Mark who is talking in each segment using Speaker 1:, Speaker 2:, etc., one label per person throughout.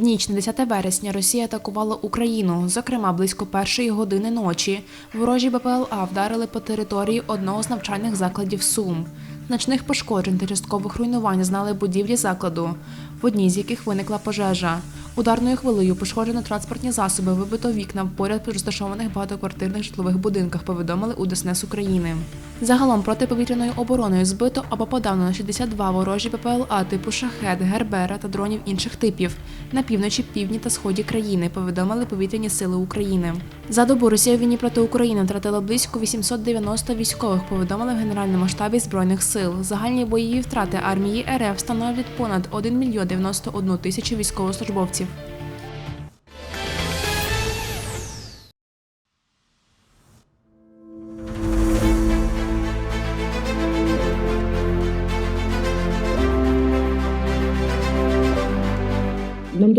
Speaker 1: В ніч на 10 вересня Росія атакувала Україну, зокрема близько першої години ночі. Ворожі БПЛА вдарили по території одного з навчальних закладів Сум. Значних пошкоджень та часткових руйнувань знали будівлі закладу, в одній з яких виникла пожежа. Ударною хвилею пошкоджено транспортні засоби, вибито вікна в поряд розташованих багатоквартирних житлових будинках, повідомили у ДСНС України. Загалом протиповітряною обороною збито або подавлено 62 ворожі ППЛА типу шахет, гербера та дронів інших типів на півночі, півдні та сході країни, повідомили повітряні сили України. За добу Росія в війні проти України втратила близько 890 військових, повідомили в Генеральному штабі збройних сил. Загальні бойові втрати армії РФ становлять понад 1 мільйон 91 тисячу військовослужбовців.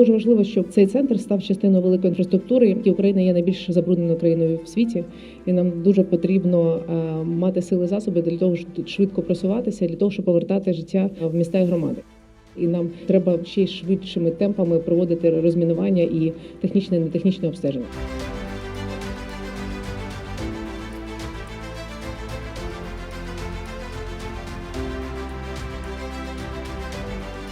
Speaker 2: Дуже важливо, щоб цей центр став частиною великої інфраструктури. І Україна є найбільш забрудненою країною в світі, і нам дуже потрібно е, мати сили засоби для того, щоб швидко просуватися, для того, щоб повертати життя в міста і громади. І нам треба ще швидшими темпами проводити розмінування і технічне і нетехнічне обстеження.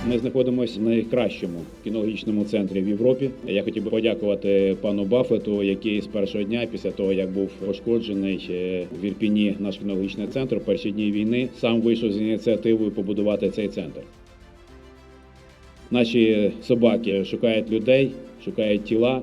Speaker 3: Ми знаходимося в найкращому кінологічному центрі в Європі. Я хотів би подякувати пану Баффету, який з першого дня, після того як був пошкоджений е, в Ірпіні наш кінологічний центр, в перші дні війни сам вийшов з ініціативою побудувати цей центр. Наші собаки шукають людей, шукають тіла,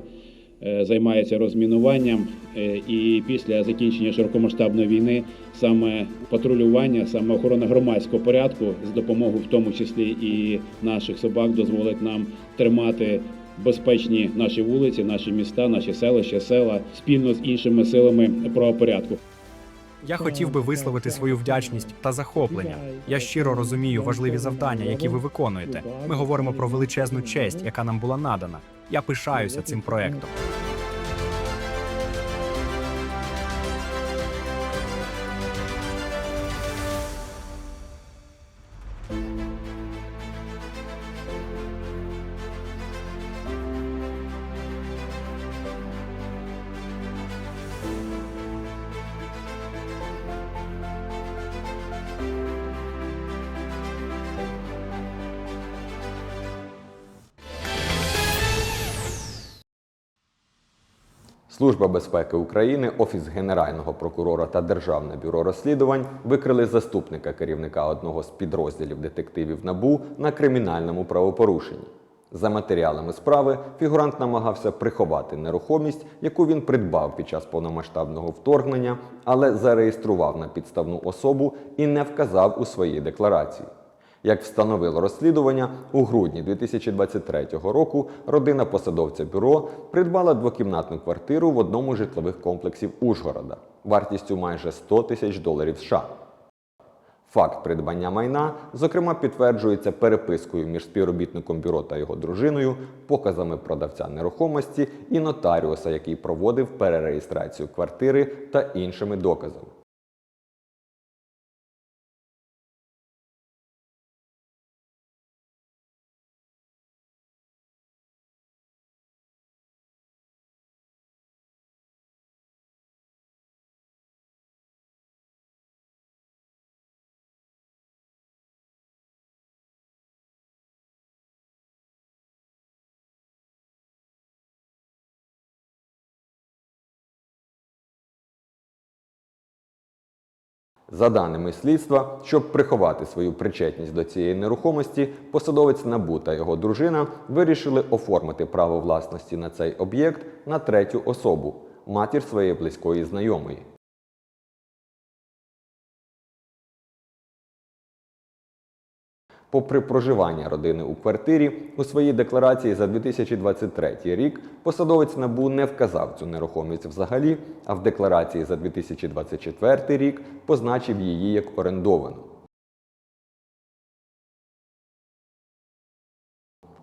Speaker 3: е, займаються розмінуванням. Е, І після закінчення широкомасштабної війни саме патрулювання, саме охорона громадського порядку з допомогою, в тому числі і наших собак, дозволить нам тримати безпечні наші вулиці, наші міста, наші селища, села спільно з іншими силами правопорядку.
Speaker 4: Я хотів би висловити свою вдячність та захоплення. Я щиро розумію важливі завдання, які ви виконуєте. Ми говоримо про величезну честь, яка нам була надана. Я пишаюся цим проектом.
Speaker 5: Служба безпеки України, Офіс Генерального прокурора та Державне бюро розслідувань викрили заступника керівника одного з підрозділів детективів НАБУ на кримінальному правопорушенні. За матеріалами справи фігурант намагався приховати нерухомість, яку він придбав під час повномасштабного вторгнення, але зареєстрував на підставну особу і не вказав у своїй декларації. Як встановило розслідування, у грудні 2023 року родина посадовця бюро придбала двокімнатну квартиру в одному з житлових комплексів Ужгорода вартістю майже 100 тисяч доларів США. Факт придбання майна, зокрема, підтверджується перепискою між співробітником бюро та його дружиною, показами продавця нерухомості і нотаріуса, який проводив перереєстрацію квартири та іншими доказами. За даними слідства, щоб приховати свою причетність до цієї нерухомості, посадовець НАБУ та його дружина вирішили оформити право власності на цей об'єкт на третю особу матір своєї близької знайомої. Попри проживання родини у квартирі, у своїй декларації за 2023 рік посадовець НАБУ не вказав цю нерухомість взагалі, а в декларації за 2024 рік позначив її як орендовану.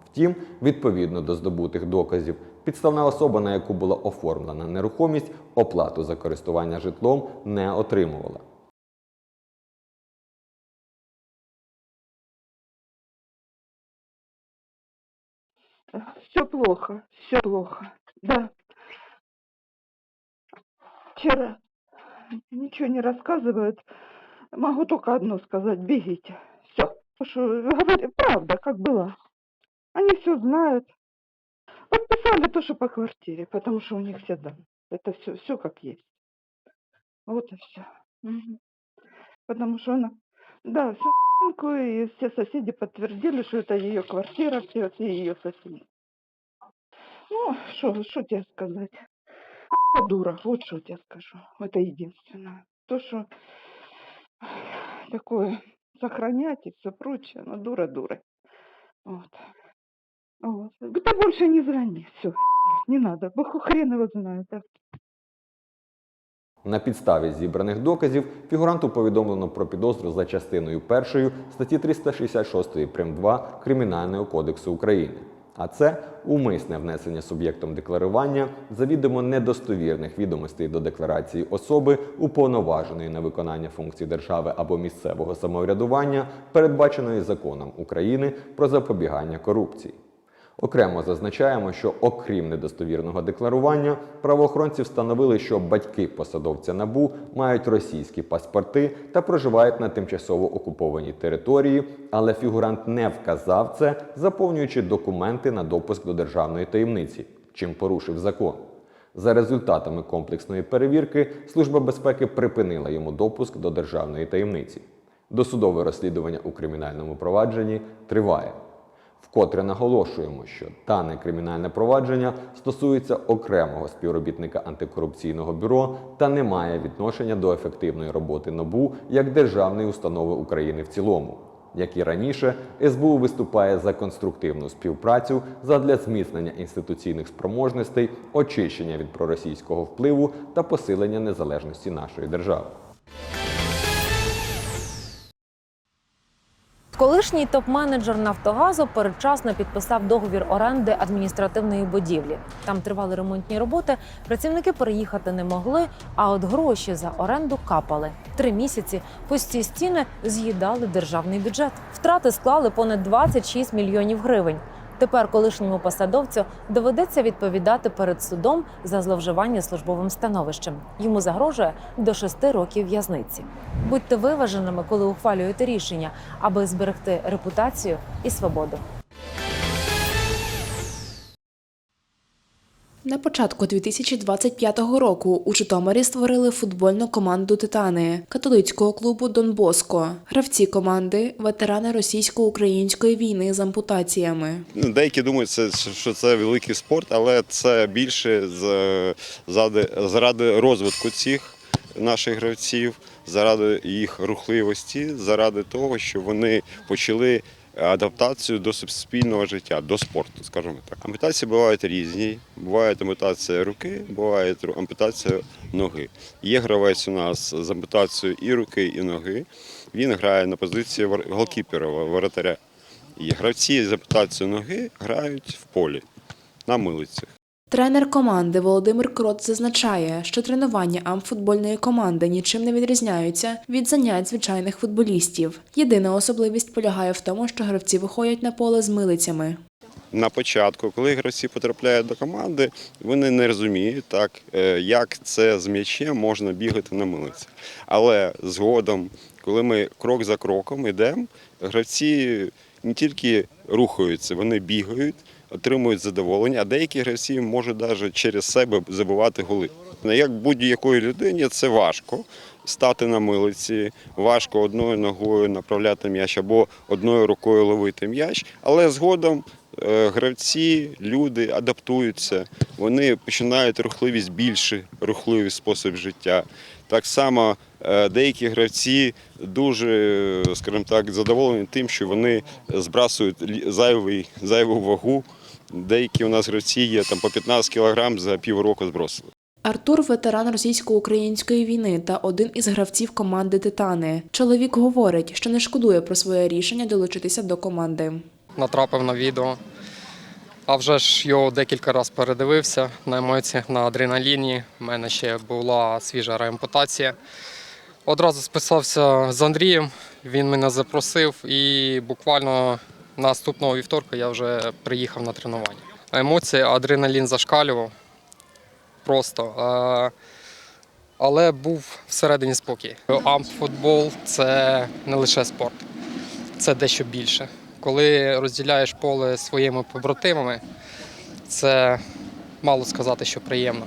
Speaker 5: Втім, відповідно до здобутих доказів, підставна особа, на яку була оформлена нерухомість, оплату за користування житлом не отримувала.
Speaker 6: Все плохо, все плохо. Да. Вчера ничего не рассказывают. Могу только одно сказать. Бегите. Все. Говорю, правда, как была. Они все знают. Подписали то, что по квартире, потому что у них все данные. Это все, все как есть. Вот и все. Потому что она, да, всю и все соседи подтвердили, что это ее квартира, все, все ее соседи. Ну, что, тебе сказать? Дура, вот что тебе скажу. Это единственное. То, что такое сохранять и все прочее, но дура дура. Вот. Вот. Ты больше не звони, все, не надо, бог хрен его знает.
Speaker 5: На підставі зібраних доказів фігуранту повідомлено про підозру за частиною 1 статті 366 прим. 2 Кримінального кодексу України. А це умисне внесення суб'єктом декларування завідомо недостовірних відомостей до декларації особи, уповноваженої на виконання функцій держави або місцевого самоврядування, передбаченої законом України про запобігання корупції. Окремо зазначаємо, що окрім недостовірного декларування, правоохоронці встановили, що батьки посадовця НАБУ мають російські паспорти та проживають на тимчасово окупованій території, але фігурант не вказав це, заповнюючи документи на допуск до державної таємниці, чим порушив закон. За результатами комплексної перевірки Служба безпеки припинила йому допуск до державної таємниці. Досудове розслідування у кримінальному провадженні триває. Вкотре наголошуємо, що дане кримінальне провадження стосується окремого співробітника антикорупційного бюро та не має відношення до ефективної роботи НАБУ як державної установи України в цілому. Як і раніше, СБУ виступає за конструктивну співпрацю задля зміцнення інституційних спроможностей, очищення від проросійського впливу та посилення незалежності нашої держави.
Speaker 7: Колишній топ-менеджер Нафтогазу передчасно підписав договір оренди адміністративної будівлі. Там тривали ремонтні роботи. Працівники переїхати не могли, а от гроші за оренду капали. Три місяці пусті стіни з'їдали державний бюджет. Втрати склали понад 26 мільйонів гривень. Тепер колишньому посадовцю доведеться відповідати перед судом за зловживання службовим становищем. Йому загрожує до шести років в'язниці. Будьте виваженими, коли ухвалюєте рішення, аби зберегти репутацію і свободу.
Speaker 1: На початку 2025 року у Житомирі створили футбольну команду Титани католицького клубу Дон Боско. Гравці команди ветерани російсько-української війни з ампутаціями.
Speaker 8: Ну, Деякі думають, що це великий спорт, але це більше заради розвитку цих наших гравців, заради їх рухливості, заради того, що вони почали адаптацію до суспільного життя, до спорту, скажімо так. Ампутації бувають різні. Буває ампутація руки, буває ампутація ноги. Є гравець у нас з ампутацією і руки, і ноги. Він грає на позиції голкіпера, воротаря. І гравці з ампутацією ноги грають в полі на милицях.
Speaker 1: Тренер команди Володимир Крот зазначає, що тренування амфутбольної команди нічим не відрізняються від занять звичайних футболістів. Єдина особливість полягає в тому, що гравці виходять на поле з милицями.
Speaker 8: На початку, коли гравці потрапляють до команди, вони не розуміють, так, е, як це з м'ячем можна бігати на милицях. Але згодом, коли ми крок за кроком йдемо, гравці не тільки рухаються, вони бігають, отримують задоволення, а деякі гравці можуть навіть через себе забивати голи. Як будь-якої людині це важко стати на милиці, важко одною ногою направляти м'яч або одною рукою ловити м'яч, але згодом е, гравці, люди адаптуються, вони починають рухливість більше, рухливий спосіб життя. Так само е, деякі гравці дуже, скажімо так, задоволені тим, що вони збрасують зайвий, зайву вагу. Деякі у нас гравці є там по 15 кілограм за півроку збросили.
Speaker 1: Артур ветеран російсько-української війни та один із гравців команди Титани. Чоловік говорить, що не шкодує про своє рішення долучитися до команди.
Speaker 9: натрапив на відео. А вже ж його декілька разів передивився на емоціях, на адреналіні. У мене ще була свіжа реампутація. Одразу списався з Андрієм, він мене запросив і буквально Наступного вівторка я вже приїхав на тренування. Емоції, адреналін зашкалював просто. Але був всередині спокій. Амфутбол це не лише спорт, це дещо більше. Коли розділяєш поле своїми побратимами, це мало сказати, що приємно.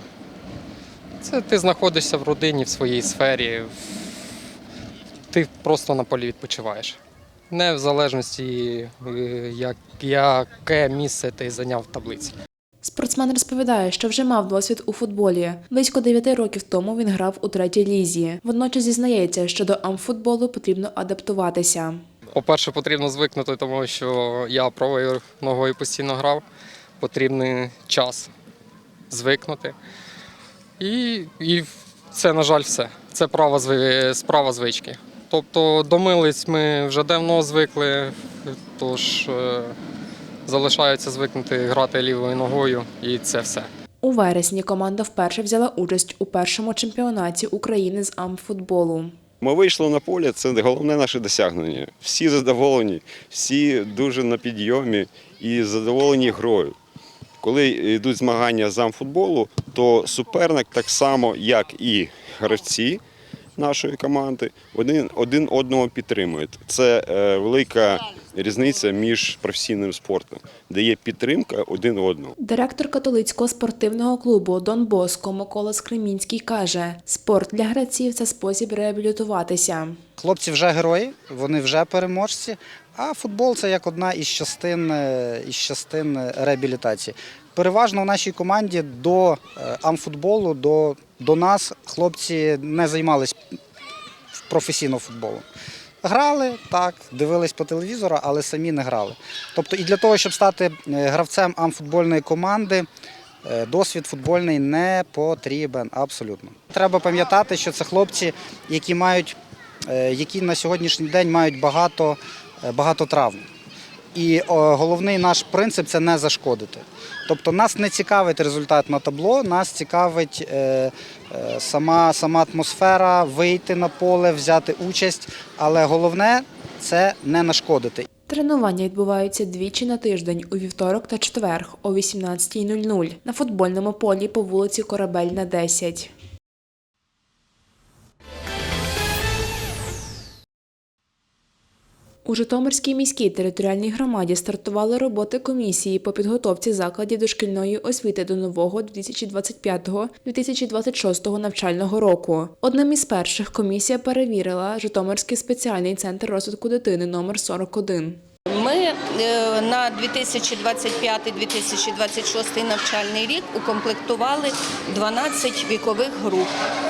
Speaker 9: Це ти знаходишся в родині, в своїй сфері, ти просто на полі відпочиваєш. Не в залежності, е, яке місце ти зайняв в таблиці.
Speaker 1: Спортсмен розповідає, що вже мав досвід у футболі. Близько 9 років тому він грав у третій лізі. Водночас зізнається, що до амфутболу потрібно адаптуватися.
Speaker 9: По-перше, потрібно звикнути, тому що я правою ногою постійно грав. Потрібний час звикнути. І, і це, на жаль, все. Це права, справа звички. Тобто до милиць ми вже давно звикли, тож е, залишається звикнути грати лівою ногою, і це все.
Speaker 1: У вересні команда вперше взяла участь у першому чемпіонаті України з амфутболу.
Speaker 8: Ми вийшли на поле, це головне наше досягнення. Всі задоволені, всі дуже на підйомі і задоволені грою. Коли йдуть змагання з амфутболу, то суперник так само, як і гравці нашої команди, один, один одного підтримують. Це е, велика різниця між професійним спортом, де є підтримка один одного.
Speaker 1: Директор католицького спортивного клубу Дон Боско Микола Скремінський каже: спорт для гравців це спосіб реабілітуватися.
Speaker 10: Хлопці вже герої, вони вже переможці. А футбол це як одна із частин, е, із частин реабілітації. Переважно в нашій команді до е, амфутболу, до, до нас хлопці не займались професійно футболом. Грали так, дивились по телевізору, але самі не грали. Тобто, і для того, щоб стати е, гравцем амфутбольної команди, е, досвід футбольний не потрібен абсолютно. Треба пам'ятати, що це хлопці, які мають е, які на сьогоднішній день мають багато, багато травм. І головний наш принцип це не зашкодити. Тобто нас не цікавить результат на табло, нас цікавить е, е, сама, сама атмосфера, вийти на поле, взяти участь. Але головне це не нашкодити.
Speaker 1: Тренування відбуваються двічі на тиждень у вівторок та четверг о 18.00 на футбольному полі по вулиці Корабельна, 10. У Житомирській міській територіальній громаді стартували роботи комісії по підготовці закладів дошкільної освіти до нового 2025-2026 навчального року. Одним із перших комісія перевірила Житомирський спеціальний центр розвитку дитини номер 41.
Speaker 11: Ми е, на 2025-2026 навчальний рік укомплектували 12 вікових груп,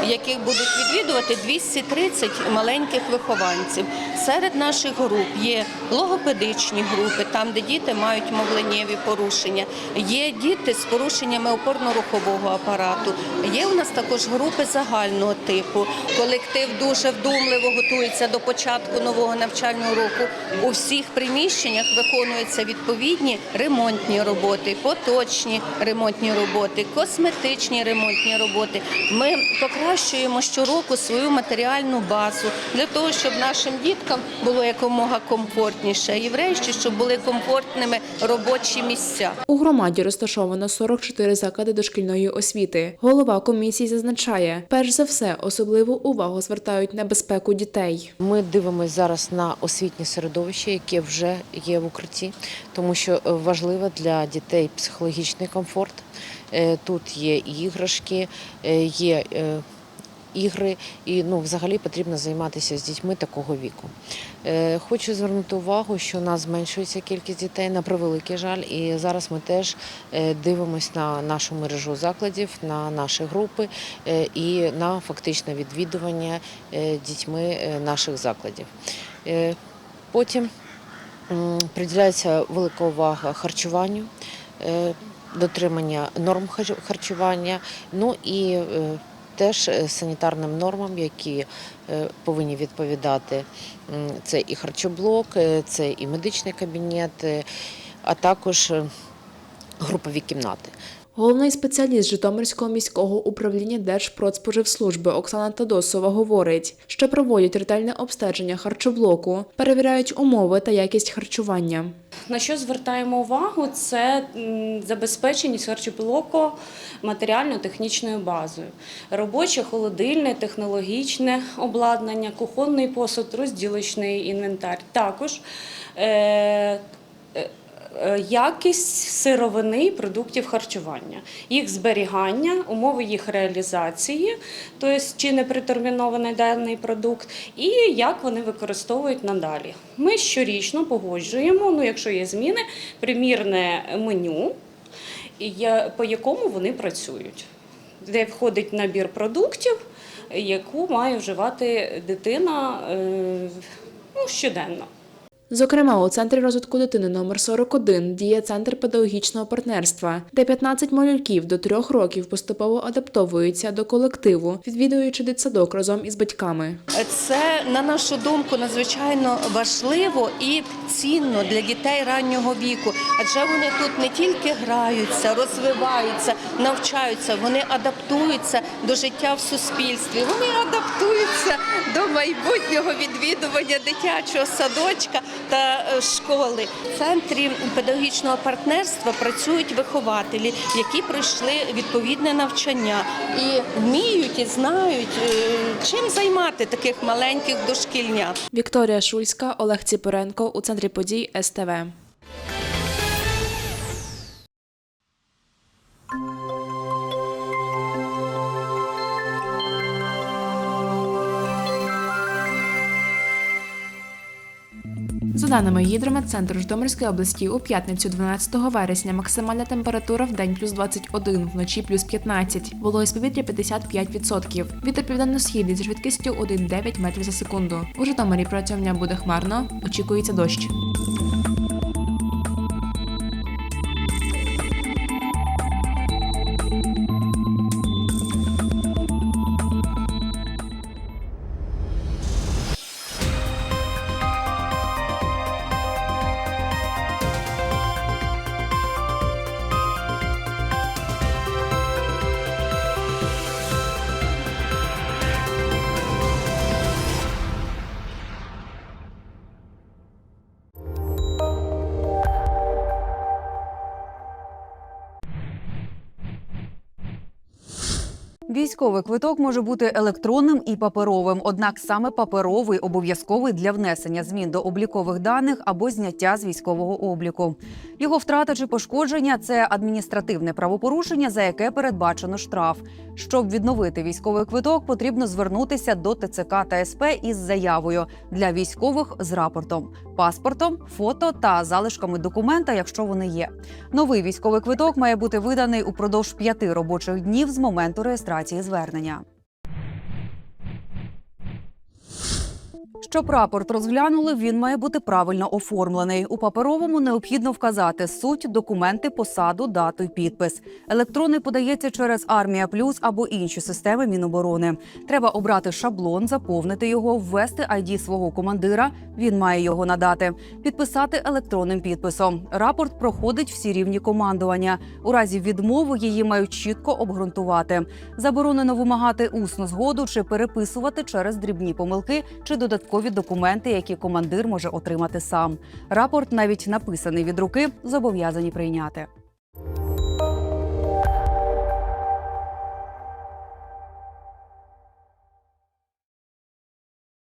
Speaker 11: яких будуть відвідувати 230 маленьких вихованців. Серед наших груп є логопедичні групи, там, де діти мають мовленнєві порушення, є діти з порушеннями опорно-рухового апарату. Є у нас також групи загального типу. Колектив дуже вдумливо готується до початку нового навчального року. У всіх приміщеннях виконуються відповідні ремонтні роботи, поточні ремонтні роботи, косметичні ремонтні роботи. Ми покращуємо щороку свою матеріальну базу для того, щоб нашим діткам було якомога комфортніше, і врешті, щоб були комфортними робочі місця.
Speaker 1: У громаді розташовано 44 заклади дошкільної освіти. Голова комісії зазначає, перш за все, особливу увагу звертають на безпеку дітей.
Speaker 12: Ми дивимося зараз на освітнє середовище, яке вже є в укритті, тому що е, важливо для дітей психологічний комфорт. Е, Тут є іграшки, е, є ігри, і ну, взагалі потрібно займатися з дітьми такого віку. Хочу звернути увагу, що у нас зменшується кількість дітей на превеликий жаль, і зараз ми теж дивимося на нашу мережу закладів, на наші групи і на фактичне відвідування дітьми наших закладів. Потім приділяється велика увага харчуванню, е, дотримання норм харчування, ну і е, теж е, санітарним нормам, які повинні відповідати. Це і харчоблок, це і медичний кабінет, а також групові кімнати.
Speaker 1: Головний спеціаліст Житомирського міського управління Держпродспоживслужби Оксана Тадосова говорить, що проводять ретельне обстеження харчоблоку, перевіряють умови та якість харчування.
Speaker 13: На що звертаємо увагу, це забезпеченість харчоблоку матеріально-технічною базою. Робоче, холодильне, технологічне обладнання, кухонний посуд, розділочний інвентар. Також е, е, якість сировини і продуктів харчування, їх зберігання, умови їх реалізації, тобто чи не притермінований даний продукт, і як вони використовують надалі. Ми щорічно погоджуємо, ну якщо є зміни, примірне меню, по якому вони працюють, де входить набір продуктів, яку має вживати дитина е, ну, щоденно.
Speaker 1: Зокрема, у центрі розвитку дитини номер 41 діє центр педагогічного партнерства, де 15 малюків до 3 років поступово адаптовуються до колективу, відвідуючи дитсадок разом із батьками.
Speaker 11: Це, на нашу думку, надзвичайно важливо і цінно для дітей раннього віку, адже вони тут не тільки граються, розвиваються, навчаються, вони адаптуються до життя в суспільстві. Вони адаптуються до майбутнього відвідування дитячого садочка та е, школи. В центрі педагогічного партнерства працюють вихователі, які пройшли відповідне навчання і вміють і знають, е, чим займати таких маленьких дошкільнят.
Speaker 1: Вікторія Шульська, Олег Ціпоренко у центрі подій СТВ. За даними Гідрометцентру Житомирської області, у п'ятницю 12 вересня максимальна температура в день плюс 21, вночі плюс 15, вологість повітря 55%. Вітер південно-східний з швидкістю 1,9 метрів за секунду. У Житомирі протягом дня буде хмарно, очікується дощ.
Speaker 14: Військовий квиток може бути електронним і паперовим, однак саме паперовий обов'язковий для внесення змін до облікових даних або зняття з військового обліку. Його втрата чи пошкодження це адміністративне правопорушення, за яке передбачено штраф. Щоб відновити військовий квиток, потрібно звернутися до ТЦК та СП із заявою для військових з рапортом, паспортом, фото та залишками документа, якщо вони є. Новий військовий квиток має бути виданий упродовж п'яти робочих днів з моменту реєстрації звернення. Щоб рапорт розглянули, він має бути правильно оформлений. У паперовому необхідно вказати суть, документи, посаду, дату й підпис. Електронний подається через Армія Плюс або інші системи Міноборони. Треба обрати шаблон, заповнити його, ввести ID свого командира. Він має його надати, підписати електронним підписом. Рапорт проходить всі рівні командування. У разі відмови її мають чітко обґрунтувати. Заборонено вимагати усну згоду чи переписувати через дрібні помилки чи додаткові документи, які командир може отримати сам. Рапорт, навіть написаний від руки, зобов'язані прийняти.